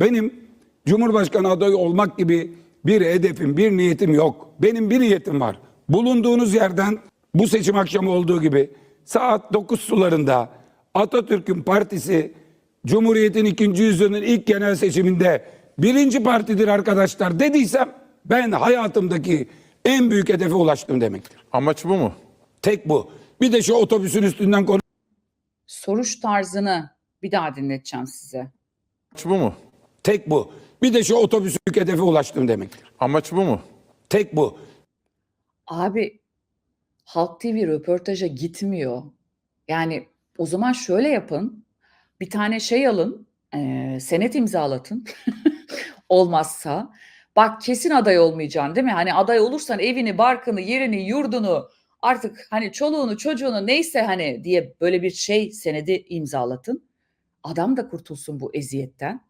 Benim Cumhurbaşkanı adayı olmak gibi bir hedefim, bir niyetim yok. Benim bir niyetim var. Bulunduğunuz yerden bu seçim akşamı olduğu gibi saat 9 sularında Atatürk'ün partisi Cumhuriyet'in ikinci yüzyılının ilk genel seçiminde birinci partidir arkadaşlar dediysem ben hayatımdaki en büyük hedefe ulaştım demektir. Amaç bu mu? Tek bu. Bir de şu otobüsün üstünden konu Soruş tarzını bir daha dinleteceğim size. Amaç bu mu? Tek bu. Bir de şu otobüsün büyük hedefe ulaştım demektir. Amaç bu mu? Tek bu. Abi Halk TV röportaja gitmiyor. Yani o zaman şöyle yapın. Bir tane şey alın, eee, senet imzalatın. Olmazsa bak kesin aday olmayacaksın değil mi? Hani aday olursan evini, barkını, yerini, yurdunu artık hani çoluğunu, çocuğunu neyse hani diye böyle bir şey senedi imzalatın. Adam da kurtulsun bu eziyetten.